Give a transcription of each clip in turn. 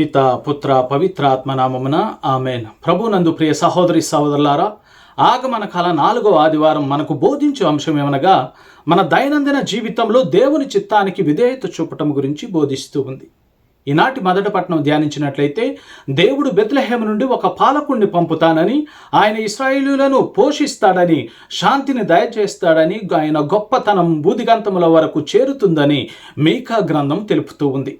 పిత పుత్ర పవిత్రాత్మ నామమున ఆమెన్. ప్రభునందు ప్రియ సహోదరి సహోదరులారా ఆగమన కాల నాలుగో ఆదివారం మనకు బోధించే అంశం ఏమనగా మన దైనందిన జీవితంలో దేవుని చిత్తానికి విధేయత చూపటం గురించి బోధిస్తూ ఉంది. ఈనాటి మొదటి పట్టణం ధ్యానించినట్లయితే దేవుడు బెత్లహేమ నుండి ఒక పాలకుణ్ణి పంపుతానని ఆయన ఇస్రాయేలులను పోషిస్తాడని శాంతిని దయచేస్తాడని ఆయన గొప్పతనం బూదిగంతముల వరకు చేరుతుందని మీకా గ్రంథం తెలుపుతూ ఉంది.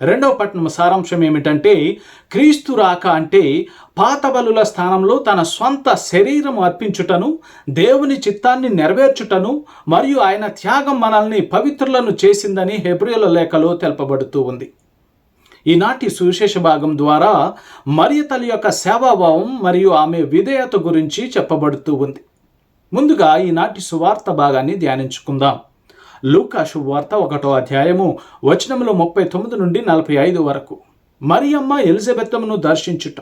రెండవ పట్టణం సారాంశం ఏమిటంటే క్రీస్తు రాక అంటే పాత బలుల స్థానంలో తన స్వంత శరీరం అర్పించుటను దేవుని చిత్తాన్ని నెరవేర్చుటను మరియు ఆయన త్యాగం మనల్ని పవిత్రులను చేసిందని హెబ్రియుల లేఖలో తెలపబడుతూ ఉంది. ఈనాటి సువిశేష భాగం ద్వారా మరియ తల్లి యొక్క సేవాభావం మరియు ఆమె విధేయత గురించి చెప్పబడుతూ ఉంది. ముందుగా ఈనాటి సువార్త భాగాన్ని ధ్యానించుకుందాం. లూకా శుభవార్త ఒకటో అధ్యాయము వచనములు ముప్పై తొమ్మిది నుండి నలభై ఐదు వరకు. మరియమ్మ ఎలిజబెత్తమును దర్శించుట.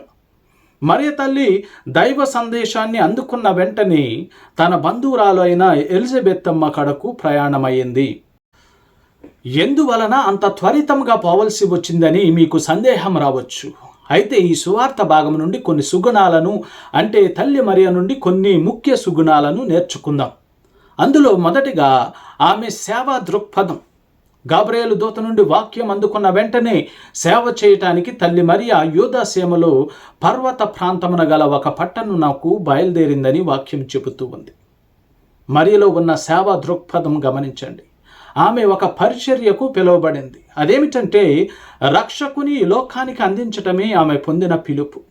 మరియ తల్లి దైవ సందేశాన్ని అందుకున్న వెంటనే తన బంధువురాలు అయిన ఎలిజబెత్తమ్మ కడకు ప్రయాణమయ్యింది ఎందువలన అంత త్వరితంగా పోవలసి వచ్చిందని మీకు సందేహం రావచ్చు. అయితే ఈ సువార్త భాగం నుండి కొన్ని సుగుణాలను అంటే తల్లి మరియ నుండి కొన్ని ముఖ్య సుగుణాలను నేర్చుకుందాం. అందులో మొదటిగా ఆమె సేవా దృక్పథం. గాబ్రేలు దూత నుండి వాక్యం అందుకున్న వెంటనే సేవ చేయటానికి తల్లి మరియా యూదాసీమలో పర్వత ప్రాంతమున గల ఒక పట్టణం నాకు బయలుదేరిందని వాక్యం చెబుతూ ఉంది. మరియలో ఉన్న సేవా దృక్పథం గమనించండి. ఆమె ఒక పరిచర్యకు పిలువబడింది. అదేమిటంటే రక్షకుని లోకానికి అందించటమే ఆమె పొందిన పిలుపు.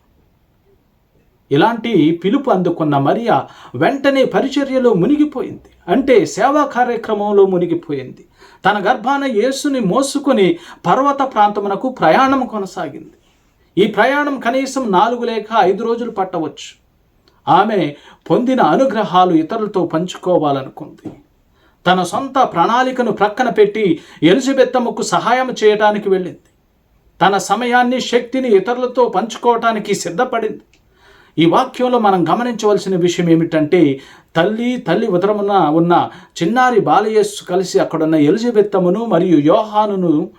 ఇలాంటి పిలుపు అందుకున్న మరియా వెంటనే పరిచర్యలో మునిగిపోయింది. అంటే సేవా కార్యక్రమంలో మునిగిపోయింది. తన గర్భాన యేసుని మోసుకొని పర్వత ప్రాంతమునకు ప్రయాణం కొనసాగింది. ఈ ప్రయాణం కనీసం నాలుగు లేక ఐదు రోజులు పట్టవచ్చు. ఆమె పొందిన అనుగ్రహాలు ఇతరులతో పంచుకోవాలనుకుంది. తన సొంత ప్రణాళికను ప్రక్కన పెట్టి ఎలిజబెత్తమ్మకు సహాయం చేయడానికి వెళ్ళింది. తన సమయాన్ని శక్తిని ఇతరులతో పంచుకోవటానికి సిద్ధపడింది. ఈ వాక్యంలో మనం గమనించవలసిన విషయం ఏమిటంటే తల్లి తల్లి ఉదరమున ఉన్న చిన్నారి బాలయస్సు కలిసి అక్కడున్న ఎలిజబెత్తమును మరియు యోహానును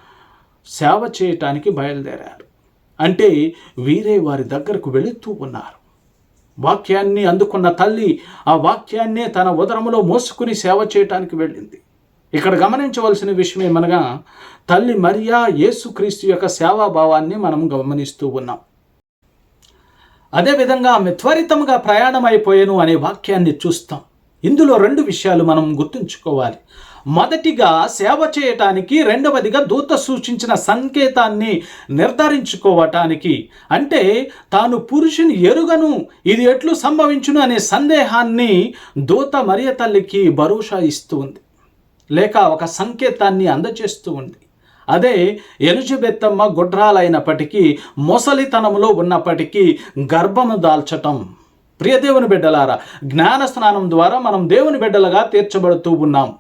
సేవ చేయటానికి బయలుదేరారు. అంటే వీరే వారి దగ్గరకు వెళుతూ ఉన్నారు. వాక్యాన్ని అందుకున్న తల్లి ఆ వాక్యాన్నే తన ఉదరములో మోసుకుని సేవ చేయటానికి వెళ్ళింది. ఇక్కడ గమనించవలసిన విషయం ఏమనగా తల్లి మరియా యేసుక్రీస్తు యొక్క సేవాభావాన్ని మనం గమనిస్తూ ఉన్నాం. అదేవిధంగా ఆమె త్వరితంగా ప్రయాణం అనే వాక్యాన్ని చూస్తాం. ఇందులో రెండు విషయాలు మనం గుర్తుంచుకోవాలి. మొదటిగా సేవ చేయటానికి రెండవదిగా దూత సూచించిన సంకేతాన్ని నిర్ధారించుకోవటానికి. అంటే తాను పురుషుని ఎరుగను ఇది ఎట్లు సంభవించును అనే సందేహాన్ని దూత మరియ తల్లికి భరోసా ఇస్తూ ఉంది. లేక ఒక సంకేతాన్ని అందజేస్తూ ఉంది. అదే ఎలిజబెత్తమ్మ గుడ్రాలైనప్పటికీ మొసలితనములో ఉన్నప్పటికీ గర్భము దాల్చటం. ప్రియదేవుని బిడ్డలారా జ్ఞాన స్నానం ద్వారా మనం దేవుని బిడ్డలుగా తీర్చబడుతూ ఉన్నాం.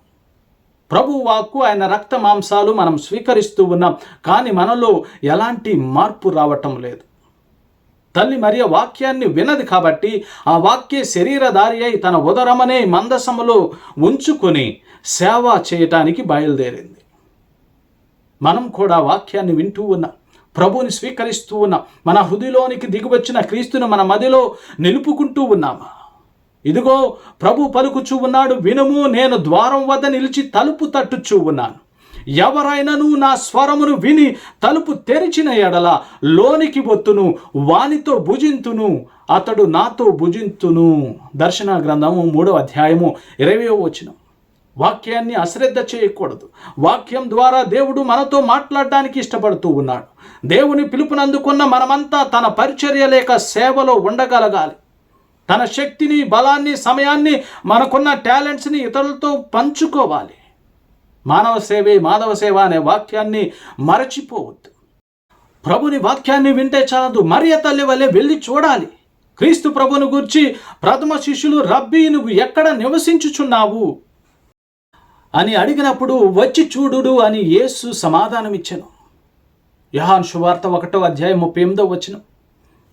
ప్రభు వాక్కు ఆయన రక్త మాంసాలు మనం స్వీకరిస్తూ ఉన్నాం. కానీ మనలో ఎలాంటి మార్పు రావటం లేదు. తల్లి మరియ వాక్యాన్ని వినది కాబట్టి ఆ వాక్య శరీరధారి అయి తన ఉదరమనే మందసములో ఉంచుకొని సేవ చేయటానికి బయలుదేరింది. మనం కూడా వాక్యాన్ని వింటూ ఉన్నాం. ప్రభుని స్వీకరిస్తూ ఉన్నాం. మన హృదిలోనికి దిగువచ్చిన క్రీస్తును మన మదిలో నిలుపుకుంటూ ఉన్నామా? ఇదిగో ప్రభు పలుకుచూ ఉన్నాడు వినుము నేను ద్వారం వద్ద నిలిచి తలుపు తట్టుచూ ఉన్నాను. ఎవరైనను నా స్వరమును విని తలుపు తెరిచిన ఎడల లోనికి బొత్తును వానితో భుజింతును అతడు నాతో భుజింతును. దర్శన గ్రంథము మూడో అధ్యాయము ఇరవయో వచనం. వాక్యాన్ని అశ్రద్ధ చేయకూడదు. వాక్యం ద్వారా దేవుడు మనతో మాట్లాడడానికి ఇష్టపడుతూ ఉన్నాడు. దేవుని పిలుపునందుకున్న మనమంతా తన పరిచర్య లేక సేవలో ఉండగలగాలి. తన శక్తిని బలాన్ని సమయాన్ని మనకున్న టాలెంట్స్ని ఇతరులతో పంచుకోవాలి. మానవ సేవే మాధవ సేవ అనే వాక్యాన్ని మరచిపోవద్దు. ప్రభుని వాక్యాన్ని వింటే చాలదు. మరియ తల్లి వల్లే వెళ్ళి చూడాలి. క్రీస్తు ప్రభుని గురించి ప్రథమ శిష్యులు రబ్బీ నువ్వు ఎక్కడ నివసించుచున్నావు? అని అడిగినప్పుడు వచ్చి చూడుడు అని యేసు సమాధానమిచ్చాను. యహాన్ శువార్త ఒకటో అధ్యాయం ముప్పై ఎనిమిదో వచ్చిన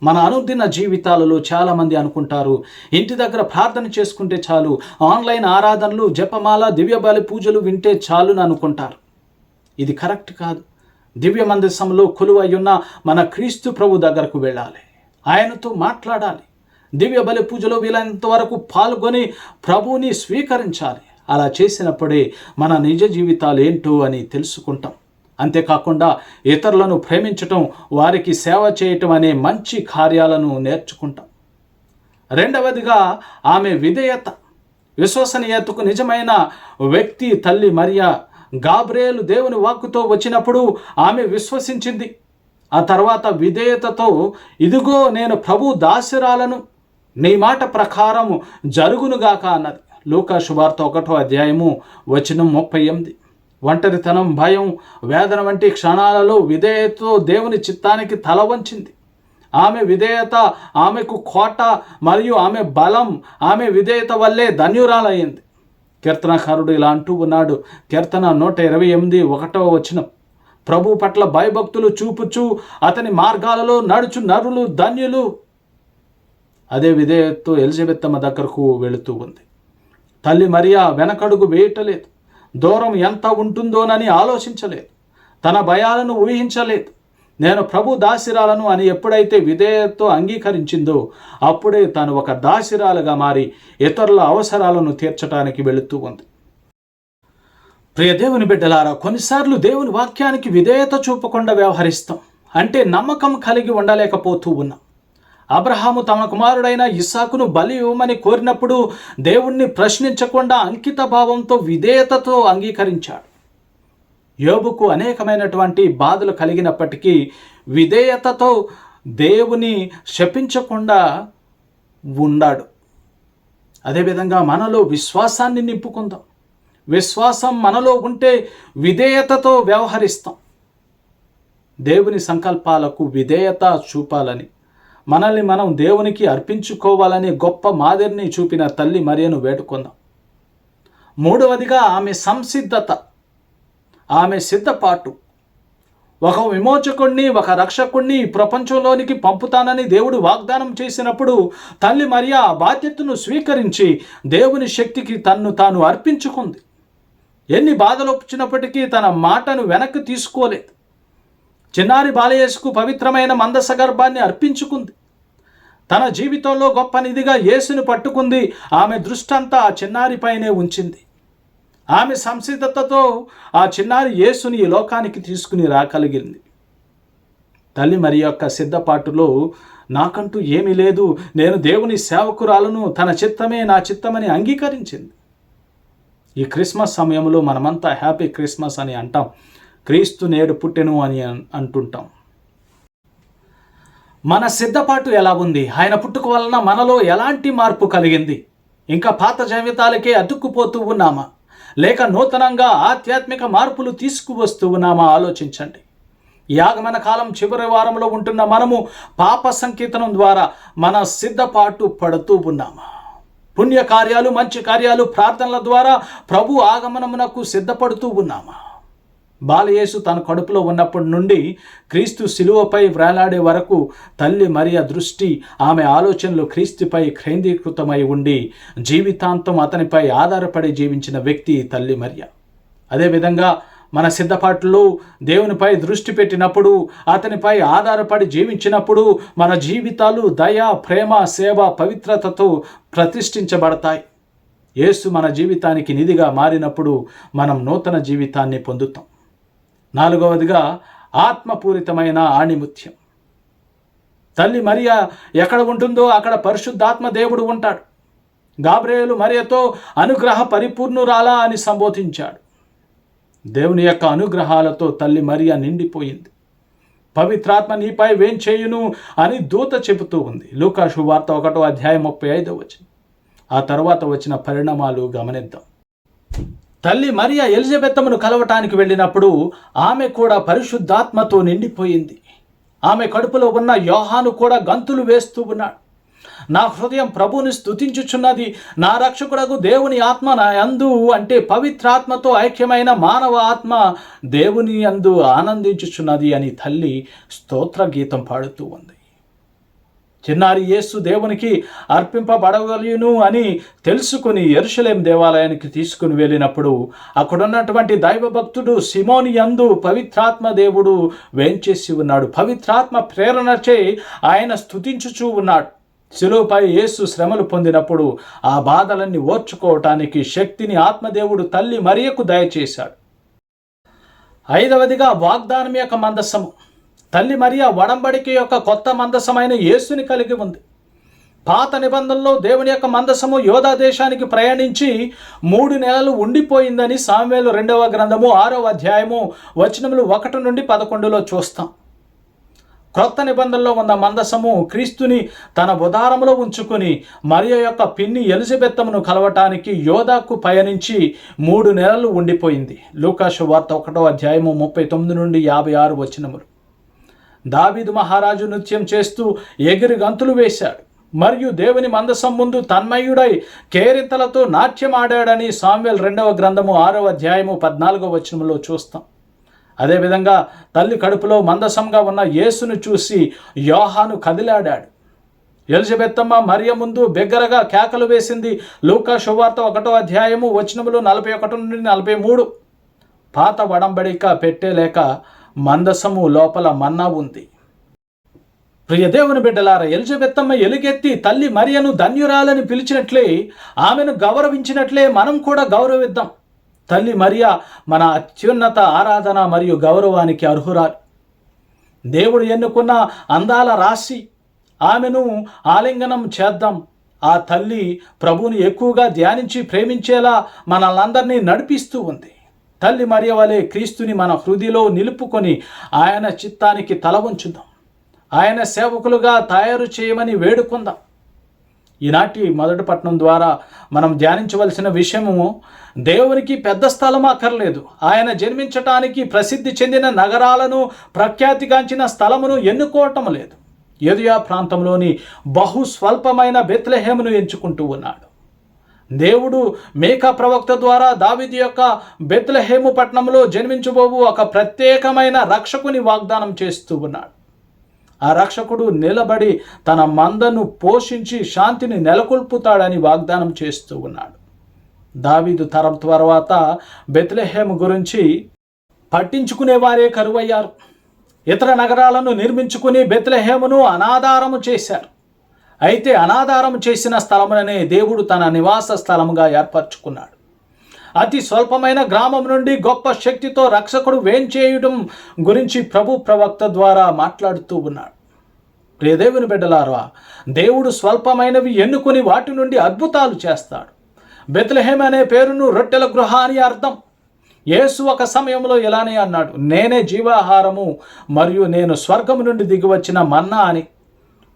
మన అనుదిన జీవితాలలో చాలామంది అనుకుంటారు ఇంటి దగ్గర ప్రార్థన చేసుకుంటే చాలు ఆన్లైన్ ఆరాధనలు జపమాల దివ్యబలి పూజలు వింటే చాలు అనుకుంటారు. ఇది కరెక్ట్ కాదు. దివ్య మందసంలో కొలువయ్యున్న మన క్రీస్తు ప్రభు దగ్గరకు వెళ్ళాలి. ఆయనతో మాట్లాడాలి. దివ్య బలి పూజలో వీలైనంత వరకు పాల్గొని ప్రభువుని స్వీకరించాలి. అలా చేసినప్పుడే మన నిజ జీవితాలు ఏంటో అని తెలుసుకుంటాం. అంతేకాకుండా ఇతరులను ప్రేమించటం వారికి సేవ చేయటం అనే మంచి కార్యాలను నేర్చుకుంటాం. రెండవదిగా ఆమె విధేయత. విశ్వసనీయతకు నిజమైన వ్యక్తి తల్లి మరియా గాబ్రేలు దేవుని వాక్కుతో వచ్చినప్పుడు ఆమె విశ్వసించింది. ఆ తర్వాత విధేయతతో ఇదిగో నేను ప్రభు దాసిరాలను నీ మాట ప్రకారం జరుగునుగాక అన్నది. లూకా శుభార్త ఒకటో అధ్యాయము వచనం ముప్పై ఎనిమిది. ఒంటరితనం భయం వేదన వంటి క్షణాలలో విధేయతతో దేవుని చిత్తానికి తల వంచింది. ఆమె విధేయత ఆమెకు కోట మరియు ఆమె బలం ఆమె విధేయత వల్లే ధన్యురాలయ్యింది. కీర్తనకారుడు ఇలా అంటూ ఉన్నాడు కీర్తన నూట ఇరవై ఎనిమిది ఒకటవ వచనం. ప్రభు పట్ల భయభక్తులు చూపుచు అతని మార్గాలలో నడుచు నరులు ధన్యులు. అదే విధేయతతో ఎలిజబెత్తమ్మ దగ్గరకు వెళుతూ ఉంది. తల్లి మరియా వెనకడుగు వేయటలేదు. దూరం ఎంత ఉంటుందోనని ఆలోచించలేదు. తన భయాలను ఊహించలేదు. నేను ప్రభు దాసిరాలను అని ఎప్పుడైతే విధేయతతో అంగీకరించిందో అప్పుడే తను ఒక దాసిరాలుగా మారి ఇతరుల అవసరాలను తీర్చడానికి వెళుతూ ఉంది. ప్రియ దేవుని బిడ్డలారా కొన్నిసార్లు దేవుని వాక్యానికి విధేయత చూపకుండా వ్యవహరిస్తాం. అంటే నమ్మకం కలిగి ఉండలేకపోతూ ఉన్నాం. అబ్రహాము తమ కుమారుడైన ఇస్సాకును బలి ఇవ్వమని కోరినప్పుడు దేవుణ్ణి ప్రశ్నించకుండా అంకిత భావంతో విధేయతతో అంగీకరించాడు. యోబుకు అనేకమైనటువంటి బాధలు కలిగినప్పటికీ విధేయతతో దేవుని శపించకుండా ఉన్నాడు అదేవిధంగా మనలో విశ్వాసాన్ని నింపుకుందాం. విశ్వాసం మనలో ఉంటే విధేయతతో వ్యవహరిస్తాం. దేవుని సంకల్పాలకు విధేయత చూపాలని మనల్ని మనం దేవునికి అర్పించుకోవాలనే గొప్ప మాదిరిని చూపిన తల్లి మరియను వేడుకుందాం. మూడవదిగా ఆమె సంసిద్ధత ఆమె సిద్ధపాటు. ఒక విమోచకుణ్ణి ఒక రక్షకుణ్ణి ప్రపంచంలోనికి పంపుతానని దేవుడు వాగ్దానం చేసినప్పుడు తల్లి మరియా ఆ బాధ్యతను స్వీకరించి దేవుని శక్తికి తన్ను తాను అర్పించుకుంది. ఎన్ని బాధలు వచ్చినప్పటికీ తన మాటను వెనక్కి తీసుకోలేదు. చిన్నారి బాలయేసుకు పవిత్రమైన మందస గర్భాన్ని అర్పించుకుంది. తన జీవితంలో గొప్ప నిధిగా యేసును పట్టుకుంది. ఆమె దృష్టంతా ఆ చిన్నారిపైనే ఉంచింది. ఆమె సంసిద్ధతతో ఆ చిన్నారి యేసుని ఈ లోకానికి తీసుకుని రాగలిగింది. తల్లి మరి యొక్క సిద్ధపాటులో నాకంటూ ఏమీ లేదు. నేను దేవుని సేవకురాలను తన చిత్తమే నా చిత్తమని అంగీకరించింది. ఈ క్రిస్మస్ సమయంలో మనమంతా హ్యాపీ క్రిస్మస్ అని అంటాం. క్రీస్తు నేడు పుట్టెను అని అంటుంటాం. మన సిద్ధపాటు ఎలా ఉంది ఆయన పుట్టుక వలన మనలో ఎలాంటి మార్పు కలిగింది? ఇంకా పాత జీవితాలకే అతుక్కుపోతూ ఉన్నామా? లేక నూతనంగా ఆధ్యాత్మిక మార్పులు తీసుకువస్తూ ఉన్నామా? ఆలోచించండి. యాగమన కాలం చివరి వారంలో ఉంటున్న మనము పాప సంకీర్తనం ద్వారా మన సిద్ధపాటు పడుతూ ఉన్నామా? పుణ్య కార్యాలు మంచి కార్యాలు ప్రార్థనల ద్వారా ప్రభు ఆగమనమునకు సిద్ధపడుతూ ఉన్నామా? బాలయేసు తన కడుపులో ఉన్నప్పటి నుండి క్రీస్తు శిలువపై వ్రేలాడే వరకు తల్లి మరియ దృష్టి ఆమె ఆలోచనలు క్రీస్తుపై కేంద్రీకృతమై ఉండి జీవితాంతం అతనిపై ఆధారపడి జీవించిన వ్యక్తి తల్లి మరియ. అదేవిధంగా మన సిద్ధపాట్లు దేవునిపై దృష్టి పెట్టినప్పుడు అతనిపై ఆధారపడి జీవించినప్పుడు మన జీవితాలు దయ ప్రేమ సేవ పవిత్రతతో ప్రతిష్ఠించబడతాయి. యేసు మన జీవితానికి నిధిగా మారినప్పుడు మనం నూతన జీవితాన్ని పొందుతాం. నాలుగవదిగా ఆత్మపూరితమైన ఆణిముత్యం. తల్లి మరియా ఎక్కడ ఉంటుందో అక్కడ పరిశుద్ధాత్మ దేవుడు ఉంటాడు. గాబ్రేయులు మరియతో అనుగ్రహ పరిపూర్ణురాలా అని సంబోధించాడు. దేవుని యొక్క అనుగ్రహాలతో తల్లి మరియా నిండిపోయింది. పవిత్రాత్మ నీపై వేంచేయును అని దూత చెబుతూ ఉంది. లూకా వార్త ఒకటో అధ్యాయం ముప్పై ఐదో వచ్చింది ఆ తర్వాత వచ్చిన పరిణామాలు గమనిద్దాం. తల్లి మరియా ఎలిజబెత్తమును కలవటానికి వెళ్ళినప్పుడు ఆమె కూడా పరిశుద్ధాత్మతో నిండిపోయింది. ఆమె కడుపులో ఉన్న యోహాను కూడా గంతులు వేస్తూ ఉన్నాడు. నా హృదయం ప్రభువుని స్తుతించుచున్నది నా రక్షకుడకు దేవుని ఆత్మ నా అందు అంటే పవిత్రాత్మతో ఐక్యమైన మానవ ఆత్మ దేవుని అందు ఆనందించుచున్నది అని తల్లి స్తోత్ర గీతం పాడుతూ ఉంది. చిన్నారి యేసు దేవునికి అర్పింపబడగలను అని తెలుసుకుని ఎరుషలేం దేవాలయానికి తీసుకుని వెళ్ళినప్పుడు అక్కడున్నటువంటి దైవభక్తుడు సిమోని యందు పవిత్రాత్మ దేవుడు వేంచేసి ఉన్నాడు. పవిత్రాత్మ ప్రేరణచే ఆయన స్తుతించుచూ ఉన్నాడు. శిలువపై యేసు శ్రమలు పొందినప్పుడు ఆ బాధలన్నీ ఓర్చుకోవటానికి శక్తిని ఆత్మదేవుడు తల్లి మరియకు దయచేశాడు. ఐదవదిగా వాగ్దానం యొక్క మందస్సము తల్లి మరియా వడంబడికి యొక్క కొత్త మందసమైన యేసుని కలిగి ఉంది. పాత నిబంధనలో దేవుని యొక్క మందసము యోధా దేశానికి ప్రయాణించి మూడు నెలలు ఉండిపోయిందని సామ్వేలు రెండవ గ్రంథము ఆరవ అధ్యాయము వచనములు ఒకటి నుండి పదకొండులో చూస్తాం. క్రొత్త నిబంధనలో ఉన్న మందసము క్రీస్తుని తన ఉదారములో ఉంచుకుని మరియ యొక్క పిన్ని ఎలిజబెత్తమును కలవటానికి యోధాకు పయనించి మూడు నెలలు ఉండిపోయింది. లూకాసు వార్త ఒకటో అధ్యాయము ముప్పై తొమ్మిది నుండి యాభై ఆరు వచనములు. దావీదు మహారాజు నృత్యం చేస్తూ ఎగిరి గంతులు వేశాడు. మరియు దేవుని మందసం ముందు తన్మయుడై కేరింతలతో నాట్యమాడాడని సామ్యుల్ రెండవ గ్రంథము ఆరవ అధ్యాయము పద్నాలుగవ వచనంలో చూస్తాం. అదేవిధంగా తల్లి కడుపులో మందసంగా ఉన్న యేసును చూసి యోహాను కదిలాడాడు. ఎలిజబెత్తమ్మ మరియ ముందు బిగ్గరగా కేకలు వేసింది లూకా శువార్త ఒకటో అధ్యాయము వచనములు నలభై ఒకటి నుండి నలభై మూడు. పాత వడంబడిక పెట్టేలేక మందసము లోపల మన్నా ఉంది. ప్రియదేవుని బిడ్డలార ఎలిజబెత్తమ్మ ఎలుగెత్తి తల్లి మరియను ధన్యురాలని పిలిచినట్లే ఆమెను గౌరవించినట్లే మనం కూడా గౌరవిద్దాం. తల్లి మరియా మన అత్యున్నత ఆరాధన మరియు గౌరవానికి అర్హురాలు. దేవుడు ఎన్నుకున్న అందాల రాశి ఆమెను ఆలింగనం చేద్దాం. ఆ తల్లి ప్రభువుని ఎక్కువగా ధ్యానించి ప్రేమించేలా మనల్ందరినీ నడిపిస్తూ ఉంది. తల్లి మరియ వలె క్రీస్తుని మన హృదిలో నిలుపుకొని ఆయన చిత్తానికి తల ఉంచుదాం ఆయన సేవకులుగా తయారు చేయమని వేడుకుందాం. ఈనాటి మొదటి పట్టణం ద్వారా మనం ధ్యానించవలసిన విషయము దేవునికి పెద్ద స్థలం అక్కర్లేదు. ఆయన జన్మించటానికి ప్రసిద్ధి చెందిన నగరాలను ప్రఖ్యాతిగాంచిన స్థలమును ఎన్నుకోవటం లేదు. ఎదుయా ప్రాంతంలోని బహు స్వల్పమైన బెత్లహేమును ఎంచుకుంటూ ఉన్నాడు. దేవుడు మేకా ప్రవక్త ద్వారా దావిది యొక్క బెత్లహేము పట్టణంలో జన్మించబోవు ఒక ప్రత్యేకమైన రక్షకుని వాగ్దానం చేస్తూ ఉన్నాడు. ఆ రక్షకుడు నిలబడి తన మందను పోషించి శాంతిని నెలకొల్పుతాడని వాగ్దానం చేస్తూ ఉన్నాడు. దావీదు తరం తర్వాత బెత్లెహేమ్ గురించి పట్టించుకునేవారే కరువయ్యారు. ఇతర నగరాలను నిర్మించుకుని బెత్లెహేమును అనాధారము చేశారు. అయితే అనాధారం చేసిన స్థలముననే దేవుడు తన నివాస స్థలముగా ఏర్పరచుకున్నాడు. అతి స్వల్పమైన గ్రామం నుండి గొప్ప శక్తితో రక్షకుడు వేంచేయడం గురించి ప్రభు ప్రవక్త ద్వారా మాట్లాడుతూ ఉన్నాడు. ప్రియదేవుని బిడ్డలారా దేవుడు స్వల్పమైనవి ఎన్నుకుని వాటి నుండి అద్భుతాలు చేస్తాడు. బెత్లహేం అనే పేరును రొట్టెల గృహ అని అర్థం. యేసు ఒక సమయంలో ఇలానే అన్నాడు నేనే జీవాహారము మరియు నేను స్వర్గం నుండి దిగివచ్చిన మన్నా అని.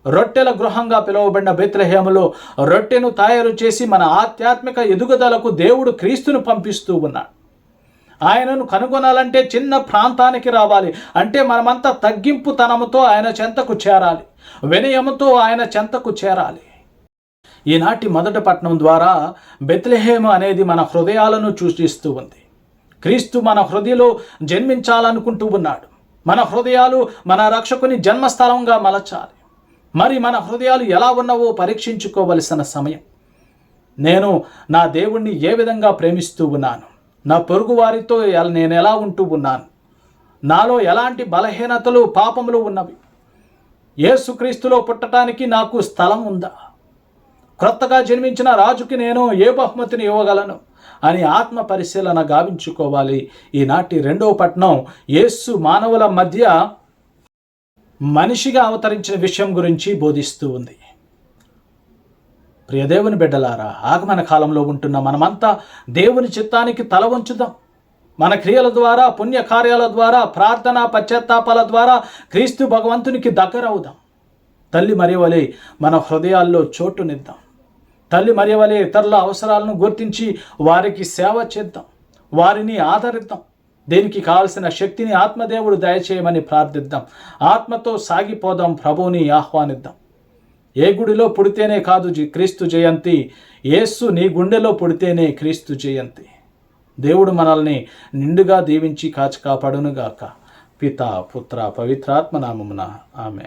రొట్టెల గృహంగా పిలువబడిన బెత్లహేములో రొట్టెను తయారు చేసి మన ఆధ్యాత్మిక ఎదుగుదలకు దేవుడు క్రీస్తును పంపిస్తూ ఉన్నాడు. ఆయనను కనుగొనాలంటే చిన్న ప్రాంతానికి రావాలి. అంటే మనమంతా తగ్గింపు తనముతో ఆయన చెంతకు చేరాలి. వినయముతో ఆయన చెంతకు చేరాలి. ఈనాటి మొదటి పట్నం ద్వారా బెత్లహేము అనేది మన హృదయాలను సూచిస్తూ ఉంది. క్రీస్తు మన హృదయలో జన్మించాలనుకుంటూ ఉన్నాడు. మన హృదయాలు మన రక్షకుని జన్మస్థలంగా మలచాలి. మరి మన హృదయాలు ఎలా ఉన్నావో పరీక్షించుకోవలసిన సమయం. నేను నా దేవుణ్ణి ఏ విధంగా ప్రేమిస్తూ ఉన్నాను? నా పొరుగు వారితో నేను ఎలా ఉంటూ ఉన్నాను? నాలో ఎలాంటి బలహీనతలు పాపములు ఉన్నవి? ఏసుక్రీస్తులో పుట్టడానికి నాకు స్థలం ఉందా? క్రొత్తగా జన్మించిన రాజుకి నేను ఏ బహుమతిని ఇవ్వగలను? అని ఆత్మ పరిశీలన గావించుకోవాలి. ఈనాటి రెండవ పట్నం యేసు మానవుల మధ్య మనిషిగా అవతరించిన విషయం గురించి బోధిస్తూ ఉంది. ప్రియదేవుని బిడ్డలారా ఆగమన కాలంలో ఉంటున్న మనమంతా దేవుని చిత్తానికి తల వంచుదాం. మన క్రియల ద్వారా పుణ్యకార్యాల ద్వారా ప్రార్థన పశ్చాత్తాపాల ద్వారా క్రీస్తు భగవంతునికి దగ్గరవుదాం. తల్లి మరియవలే మన హృదయాల్లో చోటునిద్దాం తల్లి మరియవలే ఇతరుల అవసరాలను గుర్తించి వారికి సేవ చేద్దాం. వారిని ఆదరిద్దాం. దీనికి కావలసిన శక్తిని ఆత్మదేవుడు దయచేయమని ప్రార్థిద్దాం. ఆత్మతో సాగిపోదాం ప్రభువుని ఆహ్వానిద్దాం. ఏ గుడిలో పుడితేనే కాదు క్రీస్తు జయంతి ఏస్సు నీ గుండెలో పుడితేనే క్రీస్తు జయంతి. దేవుడు మనల్ని నిండుగా దీవించి కాచి కాపాడునుగాక. పిత పుత్ర పవిత్రాత్మ నామమున ఆమె